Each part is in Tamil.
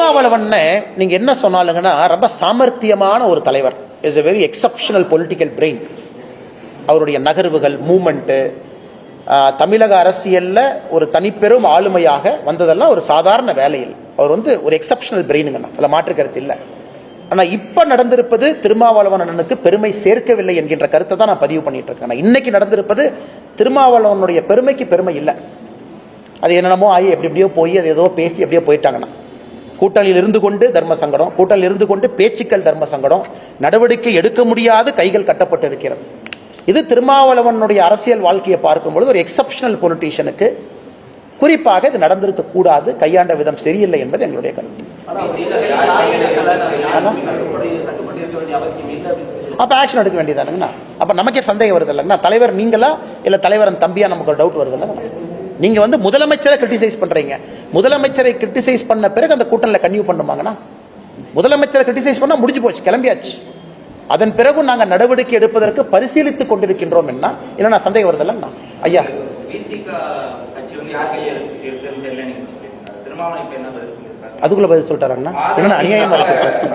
திருமாவளவன் நீங்க என்ன சொன்னாலுங்கன்னா ரொம்ப சாமர்த்தியமான ஒரு தலைவர். Is a very exceptional political brain அவருடைய நகர்வுகள் மூமெண்ட்டு தமிழக அரசியலில் ஒரு தனிப்பெரும் ஆளுமையாக வந்ததெல்லாம் ஒரு சாதாரண வேலையில். அவர் வந்து ஒரு எக்ஸப்ஷனல் பிரெயினுங்கண்ணா அதில் மாற்று கருத்து இல்லை. ஆனால் இப்போ நடந்திருப்பது திருமாவளவன் அண்ணனுக்கு பெருமை சேர்க்கவில்லை என்கின்ற கருத்தை தான் நான் பதிவு பண்ணிட்டு இருக்கேன். ஆனா இன்னைக்கு நடந்திருப்பது திருமாவளவனுடைய பெருமைக்கு பெருமை இல்லை. அது என்னென்னமோ ஆகி எப்படி எப்படியோ போய் அது ஏதோ பேசி எப்படியோ போயிட்டாங்கண்ணா கூட்டணியில் இருந்து கொண்டு தர்ம சங்கடம் கூட்டணியில் இருந்து கொண்டு பேச்சுக்கள் தர்ம சங்கடம். நடவடிக்கை எடுக்க முடியாது கைகள் கட்டப்பட்டு இருக்கிறது இது திருமாவளவனுடைய அரசியல் வாழ்க்கையை பார்க்கும் பொழுது ஒரு எக்ஸப்ஷனல் பொலிட்டீஷியனுக்கு குறிப்பாக இது நடந்திருக்க கூடாது கையாண்ட விதம் சரியில்லை என்பது எங்களுடைய கருத்து. அப்ப ஆக்ஷன் எடுக்க வேண்டியதானுங்கண்ணா அப்ப நமக்கே சந்தேகம் வருது இல்லைங்கண்ணா? தலைவர் நீங்களா? இல்ல தலைவரன் தம்பியா நமக்கு ஒரு டவுட் வருது இல்லைங்கண்ணா? நீங்க வந்து முதலமைச்சரை கிரிட்டிசைஸ் பண்றீங்க. முதலமைச்சரை கிரிட்டிசைஸ் பண்ண பிறகு அந்த கூட்டணியில் கன்யூ பண்ணுவாங்கண்ணா முதலமைச்சரை கிரிட்டிசைஸ் பண்ணா முடிஞ்சு போச்சு கிளம்பியாச்சு. அதன் பிறகு நாங்க நடவடிக்கை எடுப்பதற்கு பரிசீலித்துக் கொண்டிருக்கின்றோம் என்ன? இல்லைன்னா சந்தேகம் வருது இல்லைங்கண்ணா ஐயா. என்ன அதுக்குள்ள பதில் சொல்லிட்டாருங்கண்ணா? என்னன்னா அநியாயமா இருக்கு.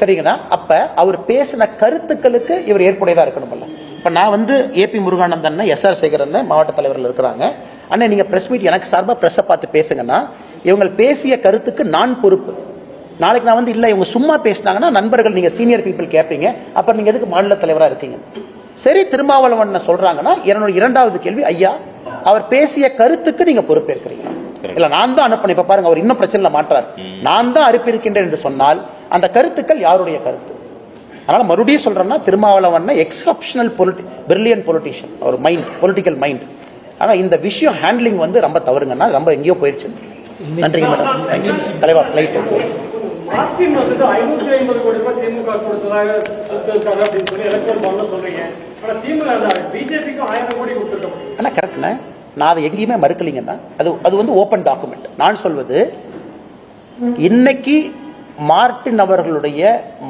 சரிங்கண்ணா அப்ப அவர் பேசின கருத்துக்களுக்கு இவர் ஏற்புடையதா இருக்கணும்ல இப்ப நான் வந்து AP Muruganandan S R Sekaran மாவட்ட தலைவர்கள் இருக்கிறாங்க. அண்ணன் நீங்க பிரஸ் மீட் எனக்கு சார்பா பிரஸ்ஸை பார்த்து பேசுங்கன்னா இவங்க பேசிய கருத்துக்கு நான் பொறுப்பு. நாளைக்கு நான் வந்து இல்ல இவங்க சும்மா பேசினாங்கன்னா நண்பர்கள் நீங்க சீனியர் பீப்புள் கேட்பீங்க அப்புறம் நீங்க எதுக்கு மாநில தலைவரா இருக்கீங்க? சரி திருமாவளவன் சொல்றாங்கன்னா என்னோட இரண்டாவது கேள்வி ஐயா அவர் பேசிய கருத்துக்கு நீங்க பொறுப்பேற்கிறீங்க. இல்ல நான் தான் அனுப்பினேன் இப்ப பாருங்க அவர் இன்னும் பிரச்சனை மாற்றார். நான் தான் அனுப்பியிருக்கின்றேன் என்று சொன்னால் அந்த கருத்துக்கள் யாருடைய கருத்து? அதனால மறுபடியும் சொல்றேன்னா Thirumavalavan exceptional political brilliant politician ஒரு மைண்ட் பொலிட்டிக்கல் மைண்ட் ஆனா இந்த விஷயம் ஹேண்ட்லிங் வந்து ரொம்ப தவறுங்கன்னா ரொம்ப எங்கேயோ போயிடுச்சு நன்றிங்க மேடம். தேங்க்யூ தலைவா ஃபிளைட் ஆனால் கரெக்ட்ண்ணே நான் அதை எங்கேயுமே மறுக்கலைங்கன்னா அது அது வந்து ஓப்பன் டாக்குமெண்ட் நான் சொல்வது இன்னைக்கு மார்ட்டின் அவர்களுடைய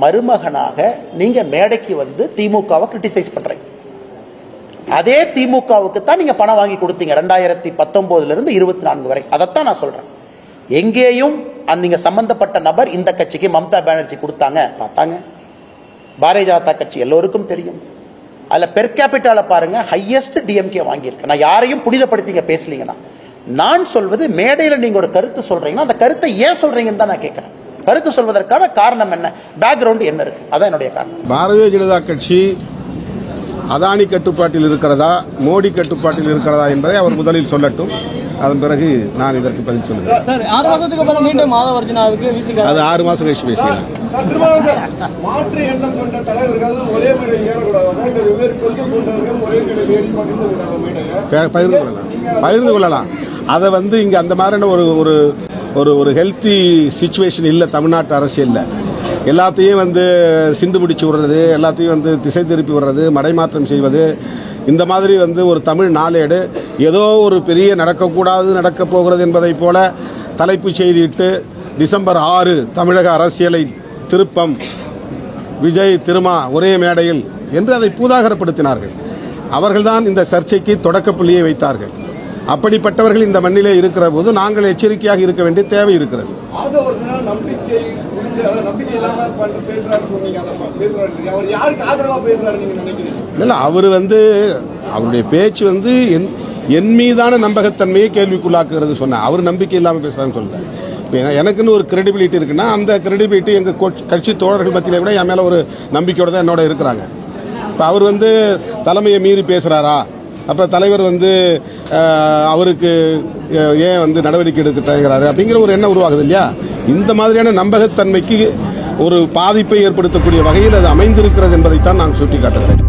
மருமகனாக நீங்க மேடைக்கு வந்து திமுகவை கிரிட்டிசைஸ் பண்றீங்க. அதே திமுகவுக்கு தான் நீங்க பணம் வாங்கி கொடுத்தீங்க ரெண்டாயிரத்தி பத்தொன்பதுல இருந்து இருபத்தி நான்கு வரை. அதைத்தான் நான் சொல்றேன். எங்கேயும் அந்த சம்பந்தப்பட்ட நபர் இந்த கட்சிக்கு மம்தா பானர்ஜி கொடுத்தாங்க பார்த்தாங்க. பாரதிய ஜனதா கட்சி எல்லோருக்கும் தெரியும். அதில் பெர் கேபிட்டால பாருங்க ஹையஸ்ட் டிஎம்கே வாங்கியிருக்கேன் நான் யாரையும் புனிதப்படுத்திங்க பேசலீங்கன்னா. நான் சொல்வது மேடையில் நீங்க ஒரு கருத்து சொல்றீங்கன்னா அந்த கருத்தை ஏன் சொல்றீங்கன்னு தான் நான் கேட்குறேன். கருத்து சொல்வதற்கான காரணம் என்ன? பேக்ரவுண்ட் என்ன இருக்கு? அதான் என்னுடைய காரணம். பாரதிய ஜனதா கட்சி அதானி கட்டுப்பாட்டில் இருக்கிறதா மோடி கட்டுப்பாட்டில் இருக்கிறதா என்பதை அவர் முதலில் சொல்லட்டும். அதன் பிறகு நான் இதற்கு பதில் சொல்லுகிறேன். அது ஆறு மாசம் கழிச்சு பேசிக்கலாம் மாற்று எண்ணம் கொண்ட தலைவர்கள் ஒரே மேடை ஏறக்கூடாது? அதாவது வெவ்வேறு கொள்கை கொண்டவர்கள் ஒரே மேடையில் ஏறி பகிர்ந்து விடாத மேடையை? ப- பகிர்ந்து கொள்ளலாம். பகிர்ந்து கொள்ளலாம். அதை வந்து இங்க அந்த மாதிரியான ஒரு ஒரு ஒரு ஒரு ஹெல்த்தி சுச்சுவேஷன் இல்லை தமிழ்நாட்டு அரசியலில். எல்லாத்தையும் வந்து சிந்து பிடிச்சி விடுறது எல்லாத்தையும் வந்து திசை திருப்பி விடுறது மடைமாற்றம் செய்வது. இந்த மாதிரி வந்து ஒரு தமிழ் நாளேடு ஏதோ ஒரு பெரிய நடக்கக்கூடாது நடக்கப் போகிறது என்பதைப் போல தலைப்புச் செய்தியிட்டு டிசம்பர் ஆறு தமிழக அரசியலை திருப்பம். விஜய் திருமா ஒரே மேடையில் என்று அதை பூதாகரப்படுத்தினார்கள். அவர்கள்தான் இந்த சர்ச்சைக்கு தொடக்கப்புள்ளியை வைத்தார்கள். அப்படிப்பட்டவர்கள் இந்த மண்ணிலே இருக்கிற போது நாங்கள் எச்சரிக்கையாக இருக்க வேண்டிய தேவை இருக்கிறது. இல்லை அவர் வந்து அவருடைய பேச்சு வந்து என் என் மீதான நம்பகத்தன்மையை கேள்விக்குள்ளாக்குறது சொன்னேன் அவர் நம்பிக்கை இல்லாமல் பேசுறான்னு சொல்லல. இப்போ எனக்குன்னு ஒரு கிரெடிபிலிட்டி இருக்குன்னா அந்த கிரெடிபிலிட்டி எங்கள் கட்சி தோழர்கள் மத்தியில விட என் மேலே ஒரு நம்பிக்கையோட தான் என்னோட இருக்கிறாங்க. இப்போ அவர் வந்து தலைமையை மீறி பேசுகிறாரா அப்போ தலைவர் வந்து அவருக்கு ஏன் வந்து நடவடிக்கை எடுக்க தயங்குறாரு? அப்படிங்கிற ஒரு எண்ணம் உருவாகுது இல்லையா? இந்த மாதிரியான நம்பகத்தன்மைக்கு ஒரு பாதிப்பை ஏற்படுத்தக்கூடிய வகையில் அது அமைந்திருக்கிறது என்பதைத்தான் நான் சுட்டிக்காட்டுகிறேன்.